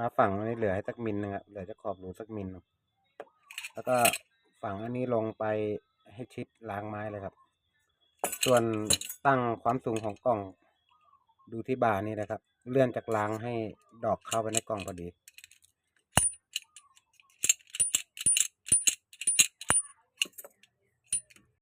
รับฝั่งนี้เหลือให้สักมิลนึงครับเหลือจะขอบรูสักมิลแล้วก็ฝั่งอันนี้ลงไป ให้ชิดล้างไม้เลยครับ ส่วนตั้งความสูงของกล่องดูที่บานี่นะครับ เลื่อนจากล้างให้ดอกเข้าไปในกล่องพอดี